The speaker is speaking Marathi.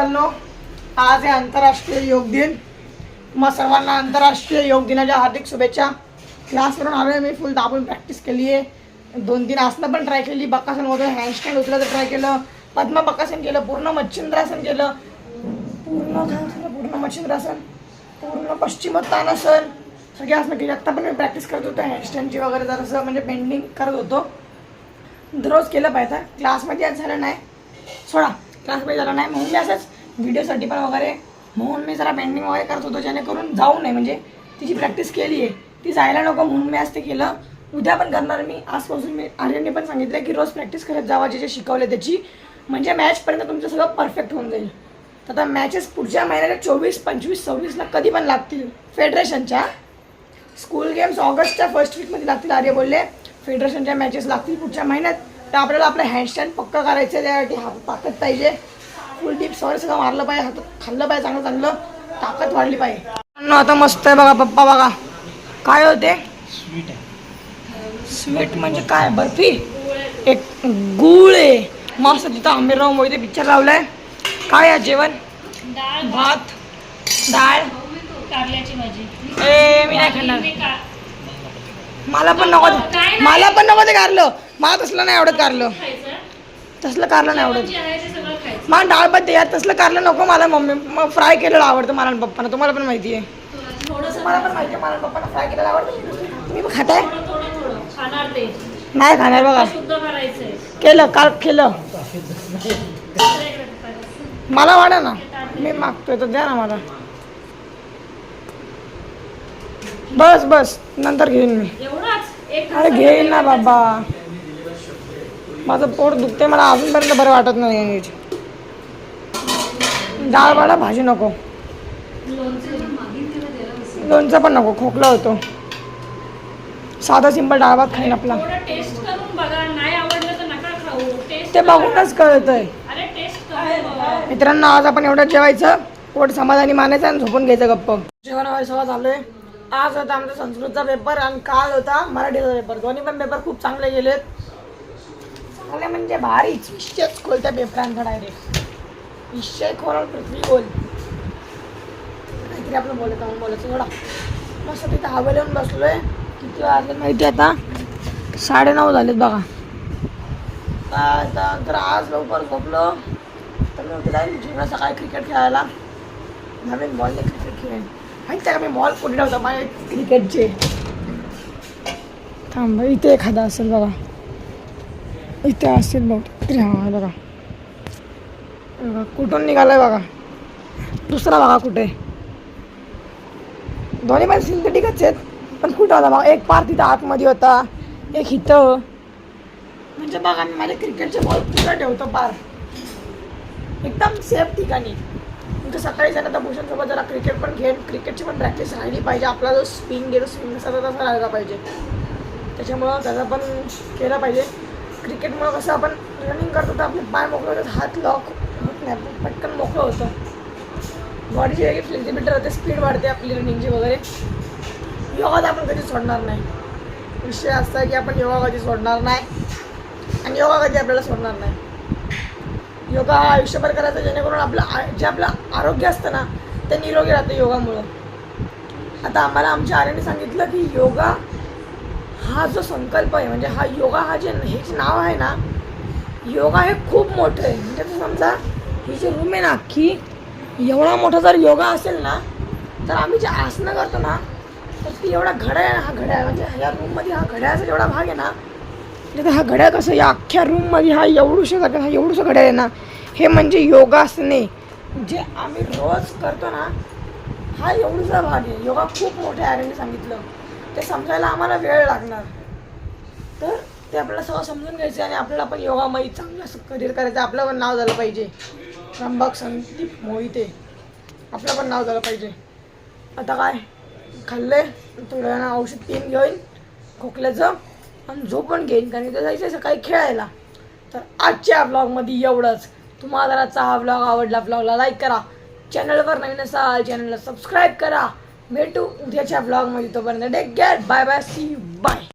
आहे आंतरराष्ट्रीय योग दिन. मग सर्वांना आंतरराष्ट्रीय योग दिनाच्या हार्दिक शुभेच्छा. क्लासवरून आलो आहे मी फुल दाबून प्रॅक्टिस केली आहे. दोन तीन आसनं पण ट्राय केली बक्कासन वगैरे हँडस्टँड उचलायचं ट्राय केलं पद्मा बक्कासन केलं पूर्ण मच्छिंद्रासन केलं. पूर्ण झालं पूर्ण मच्छिंद्रासन. पूर्ण पश्चिमोत्तानासन. सगळे आसनं केली. आत्ता पण मी प्रॅक्टिस करत होतो हँडस्टँडची वगैरे जरासं म्हणजे पेंडिंग करत होतो. दररोज केलं पाहिजे क्लासमध्ये आज झालं नाही. सोडा. क्लास पाहिजे झाला नाही म्हणून मी असंच व्हिडिओसाठी पण वगैरे म्हणून मी जरा पेंटिंग वगैरे करत होतो जेणेकरून जाऊ नये. म्हणजे तिची प्रॅक्टिस केली आहे. ती जायला नको म्हणून मी आज ते केलं. उद्या पण करणार मी. आजपासून मी आर्यनने पण सांगितलं की रोज प्रॅक्टिस करत जावा जे जे शिकवले त्याची. म्हणजे मॅचपर्यंत तुमचं सगळं परफेक्ट होऊन जाईल. तर आता मॅचेस पुढच्या महिन्याला चोवीस पंचवीस सव्वीसला कधी पण लागतील? फेडरेशनच्या. स्कूल गेम्स ऑगस्टच्या फर्स्ट वीकमध्ये लागतील आर्य बोलले. फेडरेशनच्या मॅचेस लागतील पुढच्या महिन्यात. तर आपल्याला आपलं हँडस्टँड पक्का करायचं आहे त्यासाठी हात ताकद पाहिजे. फुल डिप्स वगैरे सगळं मारलं पाहिजे हातात खाल्लं पाहिजे चांगलं चांगलं ताकद वाढली पाहिजे. अन्न आता मस्त आहे बघा पप्पा बघा. काय होते स्वीट आहे. स्वीट म्हणजे काय? बर्फी? एक गुळ आहे. मस्त तिथं आंबेराव मोहिते पिक्चर लावलाय. काय आहे जेवण? डाळ भात डाळ. कारल्याची भाजी. ए मी नाही खाणार. मला पण नको. मला पण नको ते कारलं. मला तसलं नाही आवडत कारलं. तसलं कारलं नाही आवडत. आहे मला डाळ भात यार तसलं कारलं नको मला मम्मी. मग फ्राय केलेलं आवडतं मला आणि पप्पांना. तुम्हाला पण माहिती आहे. मला पण माहिती आहे मला पप्पांना फ्राय केलेलं आवडतं. तुम्ही पण खाताय? ते. नाही खाणार बघा. केलं काल केलं. मला वाढा ना. मी मागतोय तर द्या ना मला. बस बस. नंतर घेईन मी. अरे घेईन ना बाबा. माझं पोट दुखते मला अजूनपर्यंत बरं वाटत नाही. डाळ वाला भाजी नको. लोणचं पण नको खोकला होतो. साधा सिंपल डाळ भात खाईन आपला. ते बघूनच कळतंय. मित्रांनो आज आपण एवढं जेवायचं पोट समाधानी मानायचं आणि झोपून घ्यायचं गप्प. जेवण चालू आहे आज होता आमचा संस्कृतचा पेपर आणि काल होता मराठीचा पेपर दोन्ही पण पेपर खूप चांगले गेलेत. चांगले म्हणजे भारीच विषयच खोल त्या पेपरांचा डायरेक्ट विषय खोल पृथ्वी बोल काहीतरी आपलं बोलत आहोत बोलायचं थोडा मस्त तिथं हवे बसलो बसलोय. किती वाजले माहिती आहे आता? साडेनऊ झालेत बघा. आता? तर आज लवकर झोपलो. तर मी उद्या जाईल जिमला सकाळी क्रिकेट खेळायला? नवीन बॉलने क्रिकेट खेळेन. माहिती आहे का मी बॉल कुठे ठेवतो? माझे क्रिकेटचे थांब इथे एखादा असेल बघा. इथे असतील बहुतेक हा बघा. बघा कुठून निघालाय बघा? दुसरा बघा कुठे. दोन्ही पण सिंथेटिकच आहेत. पण कुठं होता बघा? एक पार तिथं आतमध्ये होता एक इथं. म्हणजे बघा मी माझे क्रिकेटचे बॉल कुठं ठेवतो पार. एकदम सेफ ठिकाणी. म्हणजे सकाळी झालं तर भूषणसोबत जरा क्रिकेट पण खेळ क्रिकेटची पण प्रॅक्टिस राहिली पाहिजे. आपला जो स्विंग गेलो स्विंग सतत तसा राहिला पाहिजे. त्याच्यामुळं त्याचा पण केलं पाहिजे. क्रिकेटमुळं कसं आपण रनिंग करतो तर आपले पाय मोकळे होतात हात लॉक होत नाही पटकन मोकळं होतं. बॉडीची वेगळी फ्लेक्झिबिलिटी राहते स्पीड वाढते आपली रनिंगची वगैरे. योगा तर आपण कधी सोडणार नाही. विषय असा आहे की आपण योगा कधी सोडणार नाही आणि योगा कधी आपल्याला सोडणार नाही. योगा हा आयुष्यभर करायचा जेणेकरून आपलं जे आपलं आरोग्य असतं ना ते निरोगी राहतं योगामुळं. आता आम्हाला आमच्या आर्याने सांगितलं की योगा हा जो संकल्प आहे म्हणजे हा योगा हा जे हे जे नाव आहे ना योगा हे खूप मोठं आहे. म्हणजे आता समजा ही जी रूम आहे ना अख्खी एवढा मोठा जर योगा असेल ना तर आम्ही जे आसनं करतो ना तर ती एवढा घड्या आहे ना, हा घड्याळ. म्हणजे ह्या रूममध्ये हा घड्याळाचा जेवढा भाग आहे ना म्हणजे हा घड्याळ कसं या अख्ख्या रूममध्ये हा एवढूशा जागा हा एवढूसं घड्या आहे ना हे म्हणजे योगासने. जे आम्ही रोज करतो ना हा एवढूसा भाग आहे. योगा खूप मोठ्या आर्याने सांगितलं. ते समजायला आम्हाला वेळ लागणार. तर ते आपल्याला सगळं समजून घ्यायचं आणि आपल्याला पण योगामध्ये चांगलं असं करिअर करायचं आपलं पण नाव झालं पाहिजे. त्र्यंबक संदीप मोहिते आपलं पण नाव झालं पाहिजे. आता काय? खाल्ले थोड्या औषध पिऊन घेईन खोकल्याचं आणि झोपून घेईन कारण इथं जायचं आहे सकाळी खेळायला. तर आजच्या ब्लॉगमध्ये एवढंच. तुम्हाला जरा आजचा हा ब्लॉग आवडला ब्लॉगला लाईक करा. चॅनलवर नवीन असाल चॅनलला सबस्क्राईब करा. भेटू उद्याच्या ब्लॉगमध्ये तोपर्यंत take care bye bye see bye